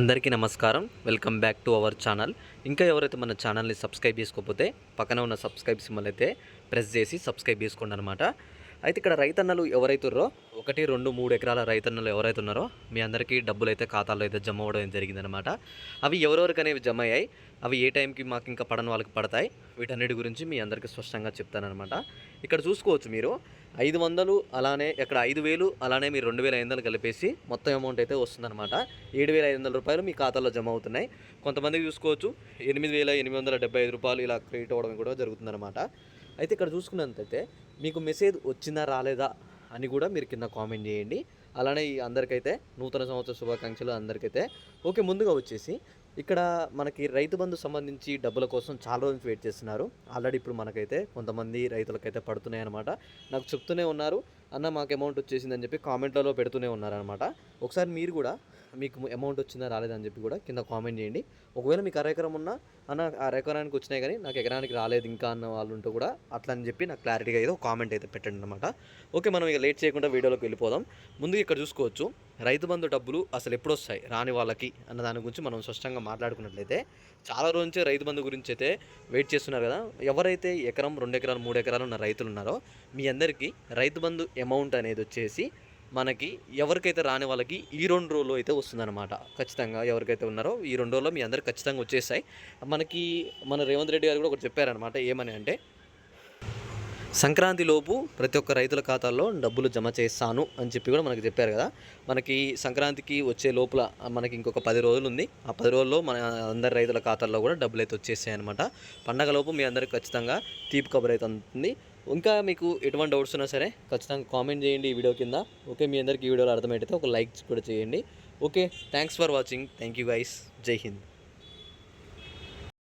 అందరికీ నమస్కారం. Welcome back to our channel. ఇంకా ఎవరైతే మన ఛానల్ని సబ్స్క్రైబ్ చేసుకోకపోతే పక్కన ఉన్న సబ్స్క్రైబ్ సింబల్ అయితే ప్రెస్ చేసి సబ్స్క్రైబ్ చేసుకోండి అనమాట అయితే ఇక్కడ రైతన్నలు ఎవరైతున్నారో ఒకటి రెండు మూడు ఎకరాల రైతన్నలు ఎవరైతే ఉన్నారో మీ అందరికీ డబ్బులు అయితే ఖాతాలో అయితే జమ అవ్వడం జరిగిందనమాట అవి ఎవరెవరికి అనేవి జమ అయ్యాయి అవి ఏ టైంకి మాకు ఇంకా పడని వాళ్ళకి పడతాయి? వీటన్నిటి గురించి మీ అందరికీ స్పష్టంగా చెప్తానమాట ఇక్కడ చూసుకోవచ్చు మీరు ఐదు వందలు అలానే ఇక్కడ ఐదు వేలు అలానే మీరు రెండు వేల ఐదు వందలు కలిపేసి మొత్తం అమౌంట్ అయితే వస్తుందన్నమాట. ఏడు వేల ఐదు వందల రూపాయలు మీ ఖాతాలో జమ అవుతున్నాయి. కొంతమందికి చూసుకోవచ్చు ఎనిమిది వేల ఎనిమిది వందల డెబ్బై ఐదు రూపాయలు ఇలా క్రెడిట్ అవ్వడం కూడా జరుగుతుందన్నమాట. అయితే ఇక్కడ చూసుకున్నంతైతే మీకు మెసేజ్ వచ్చిందా రాలేదా అని కూడా మీరు కింద కామెంట్ చేయండి. అలానే ఈ అందరికైతే నూతన సంవత్సర శుభాకాంక్షలు అందరికైతే. ఓకే ముందుగా వచ్చేసి ఇక్కడ మనకి రైతు బంధు సంబంధించి డబ్బుల కోసం చాలా రోజులు వెయిట్ చేస్తున్నారు. ఆల్రెడీ ఇప్పుడు మనకైతే కొంతమంది రైతులకైతే పడుతున్నాయి అనమాట నాకు చెప్తూనే ఉన్నారు. అన్న మాకు అమౌంట్ వచ్చేసిందని చెప్పి కామెంట్లలో పెడుతూనే ఉన్నారనమాట ఒకసారి మీరు కూడా మీకు అమౌంట్ వచ్చిందా రాలేదని చెప్పి కూడా కింద కామెంట్ చేయండి. ఒకవేళ మీకు అర ఎకరం ఉన్నా అన్న అర ఎకరానికి వచ్చినాయి కానీ నాకు ఎకరానికి రాలేదు ఇంకా అన్న వాళ్ళు ఉంటే కూడా అట్లా అని చెప్పి నాకు క్లారిటీగా అయితే ఒక కామెంట్ అయితే పెట్టండి అనమాట ఓకే మనం ఇక లేట్ చేయకుండా వీడియోలోకి వెళ్ళిపోదాం. ముందు ఇక్కడ చూసుకోవచ్చు రైతు బంధు డబ్బులు అసలు ఎప్పుడు వస్తాయి రాని వాళ్ళకి అన్న దాని గురించి మనం స్పష్టంగా మాట్లాడుకున్నట్లయితే చాలా రోజు రైతు బంధు గురించి అయితే వెయిట్ చేస్తున్నారు కదా. ఎవరైతే ఎకరం రెండు ఎకరాలు మూడు ఎకరాలు ఉన్న రైతులు ఉన్నారో మీ అందరికీ రైతు బంధు అమౌంట్ అనేది వచ్చేసి మనకి ఎవరికైతే రాని వాళ్ళకి ఈ రెండు రోజులు అయితే వస్తుందన్నమాట. ఖచ్చితంగా ఎవరికైతే ఉన్నారో ఈ రెండు రోజుల్లో మీ అందరికి ఖచ్చితంగా వచ్చేస్తాయి. మనకి మన రేవంత్ రెడ్డి గారు కూడా ఒకటి చెప్పారనమాట ఏమని అంటే సంక్రాంతి లోపు ప్రతి ఒక్క రైతుల ఖాతాల్లో డబ్బులు జమ చేస్తాను అని చెప్పి కూడా మనకి చెప్పారు కదా. మనకి సంక్రాంతికి వచ్చే లోపల మనకి ఇంకొక పది రోజులు ఉంది. ఆ పది రోజుల్లో మన అందరి రైతుల ఖాతాల్లో కూడా డబ్బులు అయితే వచ్చేసాయి అనమాట పండగ లోపు మీ అందరికి ఖచ్చితంగా తీపి కబురు అయితే అందుతుంది ఇంకా మీకు ఎటువంటి డౌట్స్ ఉన్నా సరే ఖచ్చితంగా కామెంట్ చేయండి ఈ వీడియో కింద. ఓకే మీ అందరికి ఈ వీడియోలో అర్థమైతే ఒక లైక్ కూడా చేయండి. Okay thanks for watching thank you guys Jai Hind